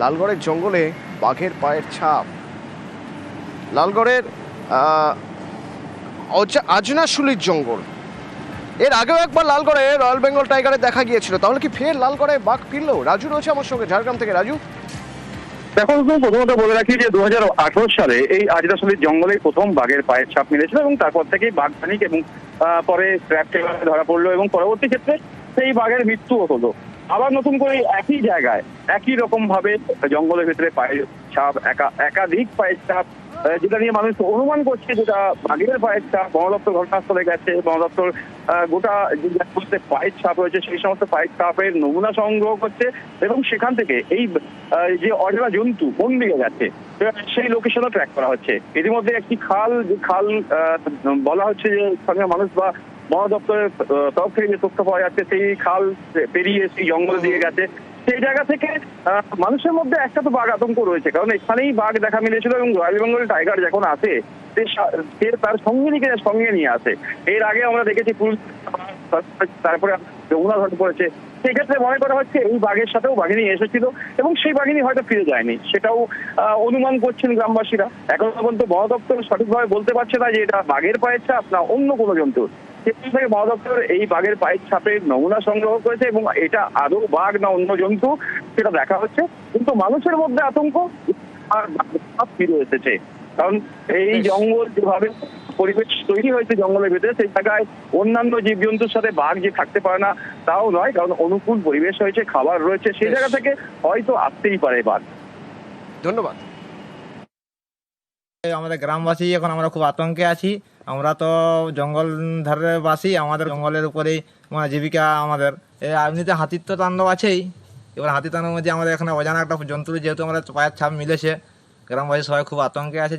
লালগড়ের জঙ্গলে বাঘের পায়ের ছাপ। লালগড়ের আজনাশুলির জঙ্গল। এর আগেও একবার লালগড়ে রয়্যাল বেঙ্গল টাইগারে দেখা গিয়েছিল। তাহলে কি ফের লালগড়ে বাঘ ফিরল? রাজু রয়েছে আমার সঙ্গে, ঝাড়গ্রাম থেকে। রাজু? দেখো প্রথমত বলে রাখি যে দু হাজার আঠারো সালে এই আজরাসলির জঙ্গলে প্রথম বাঘের পায়ের ছাপ মিলেছিল এবং তারপর থেকেই বাঘ প্যানিক এবং পরে ট্র্যাপ ধরা পড়ল এবং পরবর্তী ক্ষেত্রে সেই বাঘের মৃত্যুও হলো। আবার নতুন করে একই জায়গায়, একই রকম ভাবে জঙ্গলের ভিতরে পায়ের ছাপ, একা, একাধিক পায়ের ছাপ যেটা নিয়ে মানুষ অনুমান করছে যেটা বাঘের পায়ের ছাপ, বন দপ্তর ঘটনাস্থলে গেছে, বন দপ্তর গোটা যে পায়ের ছাপ রয়েছে, সেই সমস্ত পায়ের ছাপের নমুনা সংগ্রহ করছে এবং সেখান থেকে এই যে অজরা জন্তু কোন দিকে গেছে সেই লোকেশনও ট্র্যাক করা হচ্ছে। ইতিমধ্যে একটি খাল, যে খাল বলা হচ্ছে যে স্থানীয় মানুষ বা বন দপ্তরের তরফ থেকে যে তথ্য পাওয়া যাচ্ছে, সেই খাল পেরিয়ে সেই জঙ্গল দিয়ে গেছে। সেই জায়গা থেকে মানুষের মধ্যে একটা তো বাঘ আতঙ্ক রয়েছে, কারণ এখানেই বাঘ দেখা মিলেছিল এবং রয়্যাল বেঙ্গল টাইগার যখন আসে, সে তার সে তার সঙ্গিনীকে সঙ্গে নিয়ে আসে। এর আগে আমরা দেখেছি পুরুষ তারপরে যমুনা ঘট পড়েছে সেক্ষেত্রে মনে করা হচ্ছে এই বাঘের সাথেও বাঘিনী এসেছিল এবং সেই বাঘিনী হয়তো ফিরে যায়নি। সেটাও অনুমান করছেন গ্রামবাসীরা। এখন পর্যন্ত বন দপ্তর সঠিকভাবে বলতে পারছে না যে এটা বাঘের পায়ের ছাপ না অন্য কোনো জন্তুর সেখান থেকে বন দপ্তর এই বাঘের পায়ের ছাপের নমুনা সংগ্রহ করেছে এবং এটা আদৌ বাঘ না অন্য জন্তু, সেটা দেখা হচ্ছে। কিন্তু মানুষের মধ্যে আতঙ্ক, আর ফিরে এসেছে। কারণ এই জঙ্গল যেভাবে পরিবেশ তৈরি হয়েছে জঙ্গলের ভিতরে সেই জায়গায় অন্যান্য জীবজন্তুর সাথে বাঘ যে থাকতে পারে না তাও নয় কারণ অনুকূল পরিবেশ হয়েছে খাবার রয়েছে সেই জায়গা থেকে হয়তো আসতেই পারে বাঘ। ধন্যবাদ। আমাদের গ্রামবাসী এখন আমরা খুব আতঙ্কে আছি। আমরা তো জঙ্গল ধারে বাসি আমাদের জঙ্গলের উপরেই মানে জীবিকা আমাদের। এমনিতে হাতির তো তাণ্ডব আছেই। এবার হাতি তাণ্ডব মধ্যে আমাদের এখানে অজানা একটা জন্তুর যেহেতু আমাদের পায়ের ছাপ মিলেছে গ্রামবাসী সবাই খুব আতঙ্কে আছে।